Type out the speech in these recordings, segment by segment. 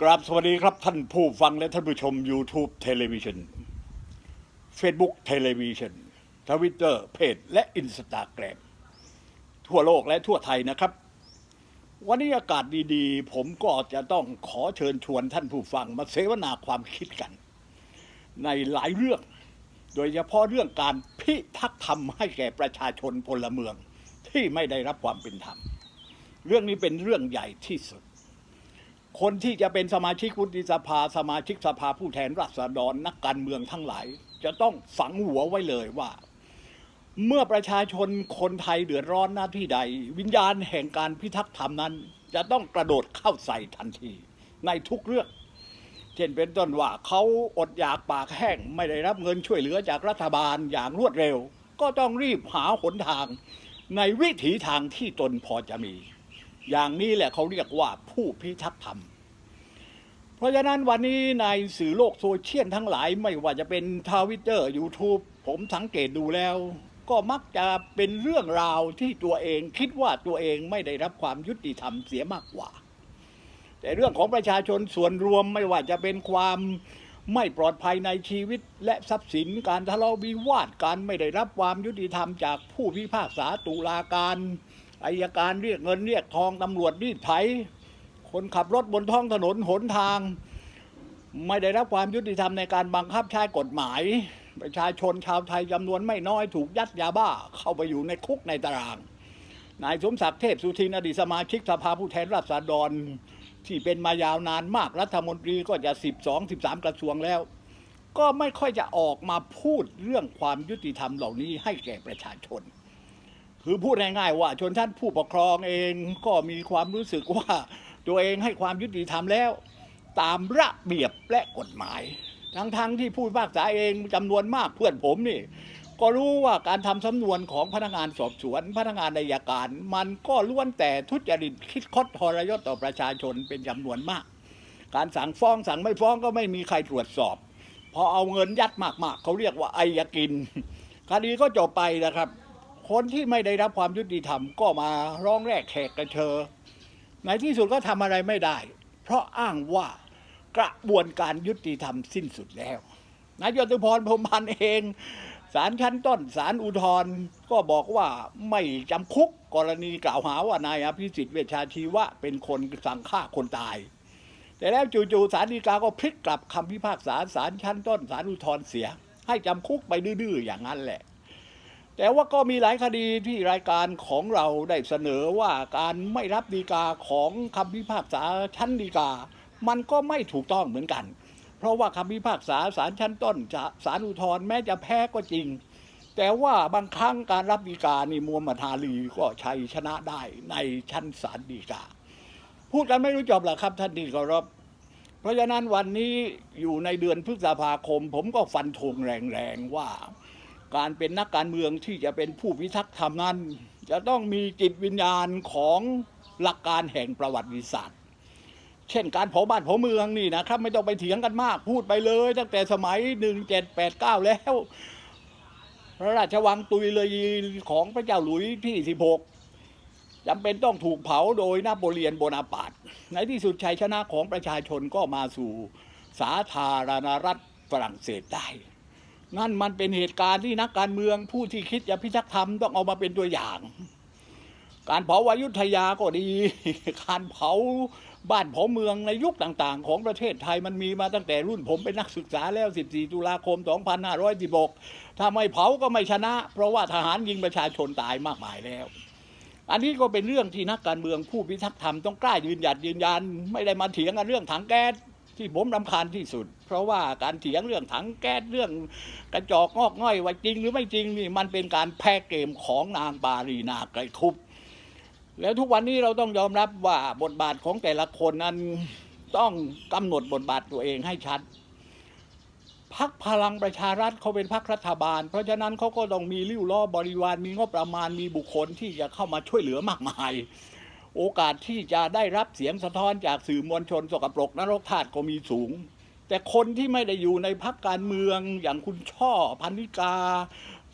กราบสวัสดีครับท่านผู้ฟังและท่านผู้ชม YouTube เทเลวิชัน Facebook เทเลวิชันทวิตเตอร์เพจและอินสตาแกรมทั่วโลกและทั่วไทยนะครับ วันนี้อากาศดีๆ ผมก็จะต้องขอเชิญชวนท่านผู้ฟังมาเสวนาความคิดกัน ในหลายเรื่อง โดยเฉพาะเรื่องการพิทักษ์ธรรมให้แก่ประชาชนพลเมืองที่ไม่ได้รับความเป็นธรรม เรื่องนี้เป็นเรื่องใหญ่ที่สุด คนที่จะเป็นสมาชิกวุฒิสภา สมาชิกสภาผู้แทนราษฎรนักการเมืองทั้งหลาย จะต้องฝังหัวไว้เลยว่า เมื่อประชาชนคนไทยเดือดร้อนหน้าที่ใด วิญญาณแห่งการพิทักษ์ธรรมนั้น จะต้องกระโดดเข้าใส่ทันที ในทุกเรื่อง เช่นเป็นต้นว่าเขาอดอยากปากแห้งไม่ได้รับเงินช่วยเหลือจากรัฐบาลอย่างรวดเร็ว ก็ต้องรีบหาหนทาง ในวิถีทางที่ตนพอจะมี อย่างนี้แหละเขาเรียกว่าผู้พิทักษ์ธรรม เพราะฉะนั้นวันนี้ในสื่อโลกโซเชียลทั้งหลายไม่ว่าจะเป็นทวิตเตอร์ YouTube ผมสังเกตดูแล้ว ก็มักจะเป็นเรื่องราวที่ตัวเองคิดว่าตัวเองไม่ได้รับความยุติธรรมเสียมากกว่า แต่เรื่องของประชาชนส่วนรวมไม่ว่าจะเป็นความไม่ปลอดภัยในชีวิตและทรัพย์สินการทะเลาะวิวาทการไม่ได้รับความยุติธรรมจากผู้พิพากษาตุลาการ อายการเรียกเงินเรียกทองตำรวจรีดไถ คนขับรถบนท้องถนนหนทาง ไม่ได้รับความยุติธรรมในการบังคับใช้กฎหมาย ประชาชนชาวไทยจำนวนไม่น้อยถูกยัดยาบ้า เข้าไปอยู่ในคุกในตาราง นายสมศักดิ์เทพสุทินอดีตสมาชิกสภาผู้แทนราษฎร ที่เป็นมายาวนานมากรัฐมนตรีก็จะ 12 13 กระทรวงแล้ว ก็ไม่ค่อยจะออกมาพูดเรื่องความยุติธรรมเหล่านี้ให้แก่ประชาชน คือพูดง่ายๆว่า ชนชั้นผู้ปกครองเองก็มีความรู้สึกว่าตัวเองให้ความยุติธรรมแล้ว ตามระเบียบและกฎหมาย ทั้งๆที่ผู้พิพากษาเองจำนวนมากเพื่อนผมนี่ ก็รู้ว่าการทำสำนวนของพนักงานสอบสวน พนักงานอัยการ มันก็ล้วนแต่ทุจริตคิดคดทรยศต่อประชาชนเป็นจำนวนมาก การสั่งฟ้องสั่งไม่ฟ้องก็ไม่มีใครตรวจสอบ พอเอาเงินยัดมากๆเขาเรียกว่าไอยากิน คดีก็จบไปนะครับ คนที่ไม่ได้รับความยุติธรรมก็มาร้องแรกแขกกระเชอในที่สุดก็ทำอะไรไม่ได้ เพราะอ้างว่ากระบวนการยุติธรรมสิ้นสุดแล้วนายจตุพรพรมพันธ์เองศาลชั้นต้นศาลอุทธรณ์ก็บอกว่าไม่จำคุกกรณีกล่าวหาว่านายอภิสิทธิ์เวชชาชีวะเป็นคนสั่งฆ่าคนตาย แต่แล้วจู่ๆศาลฎีกาก็พลิกกลับคำพิพากษาศาลชั้นต้นศาลอุทธรณ์เสีย ให้จำคุกไปดื้อๆอย่างนั้นแหละ แต่ว่าก็มีหลายคดีที่รายการของเราได้เสนอว่าการไม่รับดีกาของคำพิพากษาชั้นดีกา มันก็ไม่ถูกต้องเหมือนกัน เพราะว่าคำพิพากษาศาลชั้นต้นจะศาลอุทธรณ์แม้จะแพ้ก็จริง แต่ว่าบางครั้งการรับดีกานี่มัวมาทาลีก็ชัยชนะได้ในชั้นศาลฎีกา พูดกันไม่รู้จบหรอกครับท่านที่เคารพเพราะฉะนั้นวันนี้อยู่ในเดือนพฤษภาคม ผมก็ฟันธงแรงๆว่า การเป็นนักการเมืองที่จะเป็นผู้พิทักษ์ธรรมนั้น จะต้องมีจิตวิญญาณของหลักการแห่งประวัติศาสตร์ เช่นการเผาบ้านเผาเมืองนี่นะครับ ไม่ต้องไปเถียงกันมากพูดไปเลย ตั้งแต่สมัย 1789 แล้ว พระราชวังตุยเลยของพระเจ้าหลุยที่ 16จำเป็นต้องถูกเผาโดยนาโปเลียนโบนาปาร์ตในที่สุดชัยชนะของประชาชนก็มาสู่สาธารณรัฐฝรั่งเศสได้ นั่นมันเป็นเหตุการณ์ที่นักการเมืองผู้ที่คิดจะพิทักษ์ธรรมต้องเอามาเป็นตัวอย่าง การเผาอายุทยาก็ดี การเผาบ้านเผาเมืองในยุคต่างๆ ของประเทศไทยมันมีมาตั้งแต่รุ่นผมเป็นนักศึกษาแล้ว 14 ตุลาคม 2516 ถ้าไม่เผาก็ไม่ชนะ เพราะว่าทหารยิงประชาชนตายมากมายแล้ว อันนี้ก็เป็นเรื่องที่นักการเมืองผู้พิทักษ์ธรรมต้องกล้ายืนหยัดยืนยัน ไม่ได้มาเถียงกันเรื่องถังแก๊ส ที่ผมรำคาญที่สุด เพราะว่าการเถียงเรื่องถังแก๊สเรื่องกระจอกงอกง่อยว่าจริง หรือไม่จริงนี่มันเป็นการแพ้เกมของนางปารีนาไกรคุปแล้วทุกวันนี้เราต้องยอมรับว่าบทบาทของแต่ละคนนั้นต้องกำหนดบทบาทตัวเองให้ชัดพักพลังประชารัฐเขาเป็นพักรัฐบาล เพราะฉะนั้นเขาก็ต้องมีริ้วล้อบริวารมีงบประมาณมีบุคคลที่จะเข้ามาช่วยเหลือมากมาย โอกาสที่จะได้รับเสียงสะท้อนจากสื่อมวลชนสกปรกนรกธาตุก็มีสูง แต่คนที่ไม่ได้อยู่ในพักการเมืองอย่างคุณช่อพันนิกา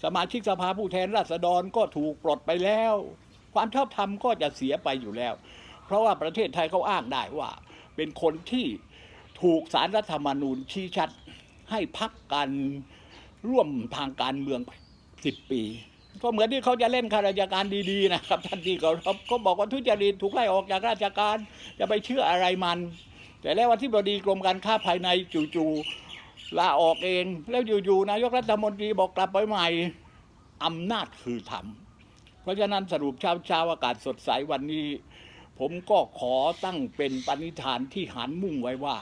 สมาชิกสภาผู้แทนราษฎรก็ถูกปลดไปแล้ว ความชอบธรรมก็จะเสียไปอยู่แล้ว เพราะว่าประเทศไทยเขาอ้างได้ว่า เป็นคนที่ถูกสารรัฐธรรมนูญชี้ชัดให้พักการร่วมทางการเมืองสิบปี ก็เหมือนที่เขาจะเล่นข้าราชการดีๆนะครับท่านที่เขาเขาบอกว่าทุจริตถูกไล่ออกจากราชการจะไปเชื่ออะไรมัน แต่แล้ววันที่บดีกรมการค้าภายในจู่ๆลาออกเอง แล้วอยู่ๆนายกรัฐมนตรีบอกกลับไปใหม่อำนาจคือธรรมเพราะฉะนั้นสรุปเช้าเช้าๆอากาศสดใสวันนี้ ผมก็ขอตั้งเป็นปณิธานที่หันมุ่งไว้ว่า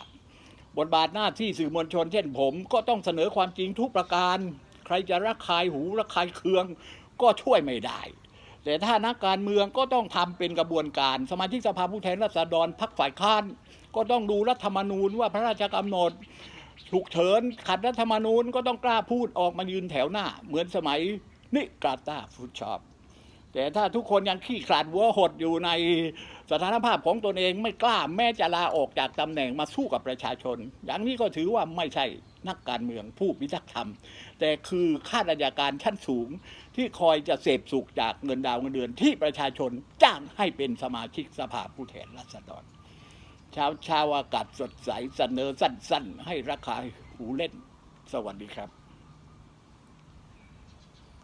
บทบาทหน้าที่สื่อมวลชนเช่นผมก็ต้องเสนอความจริงทุกประการ ใครจะระคายหูระคายเคืองก็ช่วยไม่ได้ แต่ถ้านักการเมืองก็ต้องทำเป็นกระบวนการ สมาชิกสภาผู้แทนราษฎรพักฝ่ายค้าน ก็ต้องดูรัฐธรรมนูญว่าพระราชกำหนดฉุกเฉินขัดรัฐธรรมนูญก็ต้องกล้าพูดออกมายืนแถวหน้า เหมือนสมัยนิกาตาฟุตชอบ แต่ถ้าทุกคนยังขี้ขลาดวัวหดอยู่ในสถานภาพของตนเองไม่กล้าแม้จะลาออกจากตำแหน่งมาสู้กับประชาชน อย่างนี้ก็ถือว่าไม่ใช่ นักการเมืองผู้พิทักษ์ธรรม แต่คือข้าราชการชั้นสูงที่คอยจะเสพสุขจากเงินดาวเงินเดือนที่ประชาชนจ้างให้เป็นสมาชิกสภาผู้แทนราษฎรเช้าเช้าอากาศสดใสเสนอสั้น ๆ ให้ราคาหูเล่น สวัสดีครับ